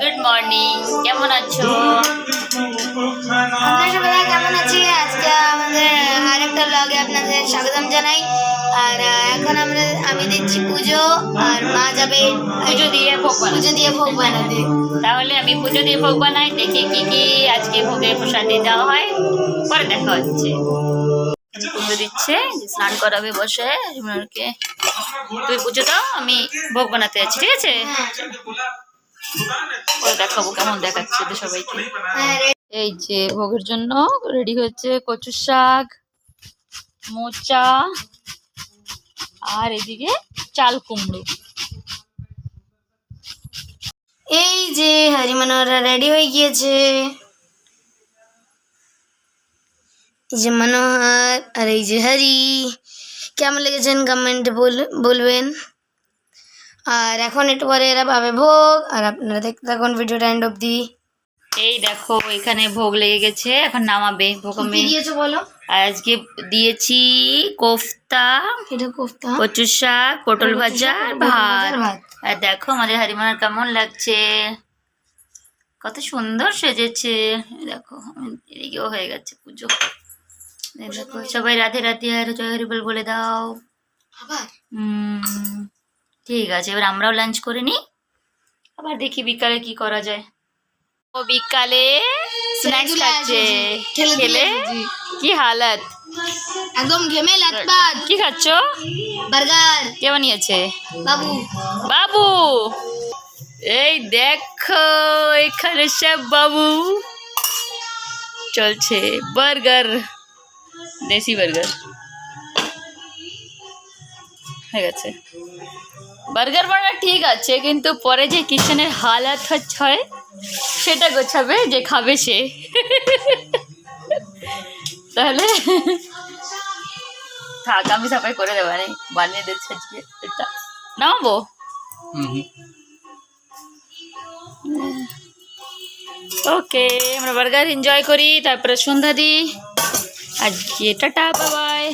Good morning কেমন আছো? আপনারা সবাই কেমন আছি? আজকে আমাদের আরেকটা ব্লগে আপনাদের স্বাগতম জানাই। আর এখন আমরা আমি দিচ্ছি পুজো আর মা যাবে পুজো দিয়ে ভোগ। পুজো দিয়ে ভোগ বানাতে। তাহলে আমি পুজো দিয়ে ভোগ বানাই দেখি কি কি আজকে ভোগে প্রসাদে দেওয়া হয়। পরে দেখা হচ্ছে। পুজো দিচ্ছে স্নান করাবে বসে রিমনাকে তুই পুজো দাও আমি ভোগ বানাতে যাচ্ছি ঠিক আছে? পরে দেখাবো কেমন দেখাচ্ছে তো সবাইকে। এই যে ভোগের জন্য রেডি হয়েছে কচু শাক মোচা আর এদিকে চাল কুমড়ো। এই যে হরিমনোহরা রেডি হয়ে গিয়েছে। এই যে মনোহর আর এই যে হরি। কেমন লেগেছেন কমেন্টে বলবেন? আর এখন একটু পরে এরা পাবে ভোগ। আর আপনারা দেখতে থাকুন ভিডিওটা এন্ড অব্দি এই দেখো এখানে ভোগ লেগে গেছে। এখন নামাবে ভোগ আমি। দিয়েছ বলো? আর আজকে দিয়েছি কোফতা এটা কোফতা? কচু শাক পটল ভাজা আর ভাত। আর দেখো আমাদের হারিমানার কেমন লাগছে। কত সুন্দর সেজেছে। দেখো এদিকেও হয়ে গেছে পুজো। দেখো সবাই রাধে রাধে আর জয় হরিবল বলে দাও। আবার? হুম। ঠিক আছে এবার আমরাও লাঞ্চ করে নিই। আবার দেখি বিকালে কি করা যায়। ও বিকালে স্ন্যাক্স খাচ্ছে। খেলে কি হালত? একদম ঘেমে লাতপাত কি খাচ্ছ? বার্গার। কে বানিয়েছে? বাবু। বাবু! এই দেখো এখানে সব বাবু। চলছে বার্গার। দেশি বার্গার। হয়ে গেছে। বার্গার বার্গার ঠিক আছে কিন্তু পরে যে কিচেনের হালাত হয় সেটা গোছাবে যে খাবে সে। তাহলে থাক আমি সাফাই করে দেবো মানে বানিয়ে দিচ্ছে আজকে এটা। নামাবো? ওকে আমরা বার্গার এনজয় করি তারপরে সন্ধ্যা দিই আজকে টাটা বাবাই।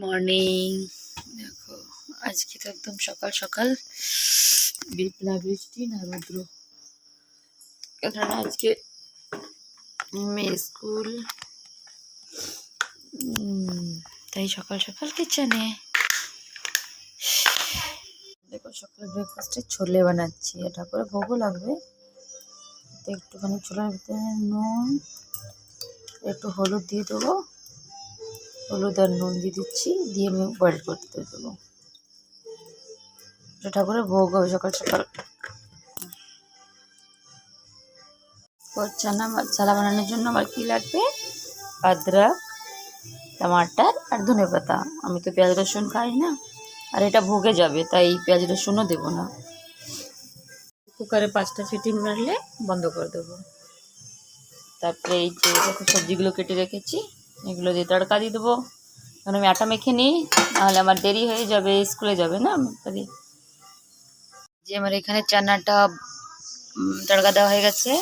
মর্নিং আজকে তো একদম সকাল সকাল বিপ্লা বৃষ্টি না রৌদ্র কারণ আজকে মেয়ে স্কুল তাই সকাল সকাল কিচেনে। দেখো সকালে ব্রেকফাস্টে ছোলে বানাচ্ছি, এটা করে ভোগও লাগবে। একটুখানি ছোলার ভিতরে নুন, একটু হলুদ দিয়ে দেবো। হলুদ আর নুন দিয়ে দিচ্ছি, দিয়ে আমি বয়েল করতে দেবো। ঠাকুরের ভোগ হবে সকাল সকাল। চানা বানানোর জন্য আমার কী লাগবে? আদরক টমাটার আর ধনে পাতা। আমি তো পেঁয়াজ রসুন খাই না। আর এটা ভোগে যাবে, তাই পেঁয়াজ রসুনও দেবো না। কুকারে পাঁচটা সিটি মারলে বন্ধ করে দেবো। তারপরে এই যে সবজিগুলো কেটে রেখেছি, এগুলো দিয়ে তড়কা দিয়ে দেবো। কারণ আমি আটা মেখে নিই, নাহলে আমার দেরি হয়ে যাবে, স্কুলে যাবে না, তাই যে আমার এখানে চানাটা তড়কা দেওয়া হয়ে গেছে।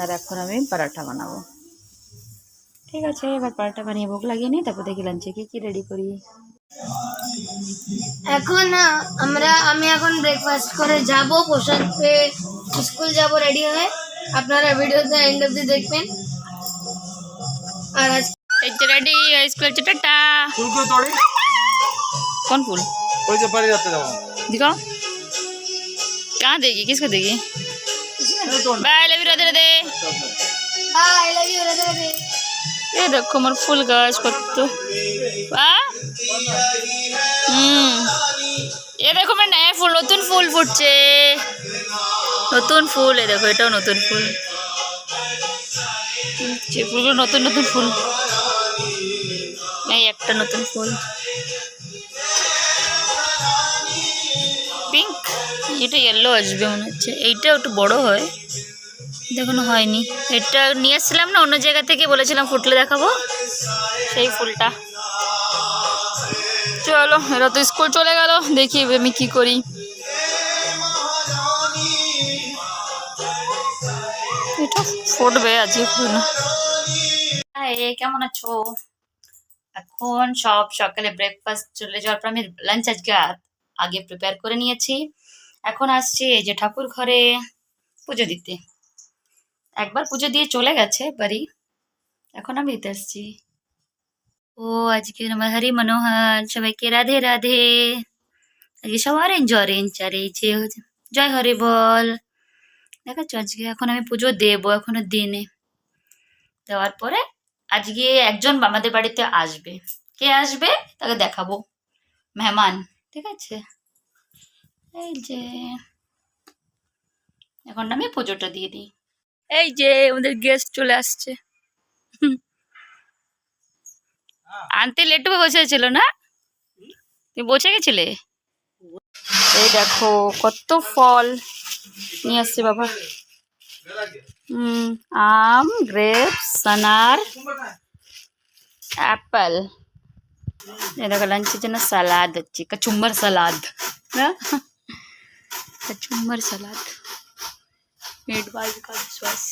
আর এখন আমি পরাঠা বানাবো। ঠিক আছে, এবার পরাঠা বানিয়ে ভোগ লাগিয়ে নিই, তারপর দেখি লাঞ্চে কি কি রেডি করি। এখন আমরা, আমি এখন ব্রেকফাস্ট করে যাব পোশাক পেয়ে স্কুল যাব রেডি হয়ে। আপনারা ভিডিওতে এন্ড অব্দি দেখবেন। আর আজ এই যে রেডি স্কুল হচ্ছে টাটা ফুলগুলো তোড়ে कौन फूल ওই যে বাড়ি যাতে যাবো दिखाओ कहाँ देगी किसको देगी bye love you Radhe Radhe hi love you Radhe Radhe ये देखो मोर फूल गाछ কত आ হুম এ দেখো আমার নয়া ফুল নতুন ফুল ফুটছে নতুন ফুল এ দেখো এটাও নতুন ফুল যে ফুলগুলো নতুন নতুন ফুল এই একটা নতুন ফুল পিঙ্ক এটা ইয়েলো আসবে মনে হচ্ছে। এইটা একটু বড় হয়। দেখানো হয়নি। এটা নিয়ে এসেছিলাম না, অন্য জায়গা থেকে বলেছিলাম ফুটলে দেখাবো। সেই ফুলটা। চলো, এরা তো স্কুল চলে গেল। দেখি আমি কি করি। এটা ফুটবে আজকে কেমন আছো? এখন সব সকালে ব্রেকফাস্ট চলে যাওয়ার পর আমি লাঞ্চ আজকে আগে প্রিপেয়ার করে নিয়েছি। এখন আসছি এই যে ঠাকুর ঘরে পুজো দিতে। একবার পুজো দিয়ে চলে গেছে বাড়ি। এখন আমি দিতে আসছি। ও, আজকে আমার হরি মনোহর, সবাইকে রাধে রাধে। আজকে সব অরেঞ্জ অরেঞ্জ আর এই যে জয় হরি বল। দেখাচ্ছ, আজকে এখন আমি পুজো দেবো এখনও দিনে। দেওয়ার পরে আজকে একজন আমাদের বাড়িতে আসবে। কে আসবে? তাকে দেখাবো। মেহমান, ঠিক আছে? এই যে, এখন আমি পুজোটা দিয়ে দিই। এই যে, আমাদের গেস্ট চলে আসছে। আনতে লেট হয়ে বসেছিল না? তুমি বসে গেছিলে? এই দেখো, কত ফল নিয়ে আসছে বাবা। आम ग्रेप्स अनार ॲपल लंचचे ना सलाद अच्छी कचुंबर सलाद कचुंबर सलाद मेड बाय विकास विश्वास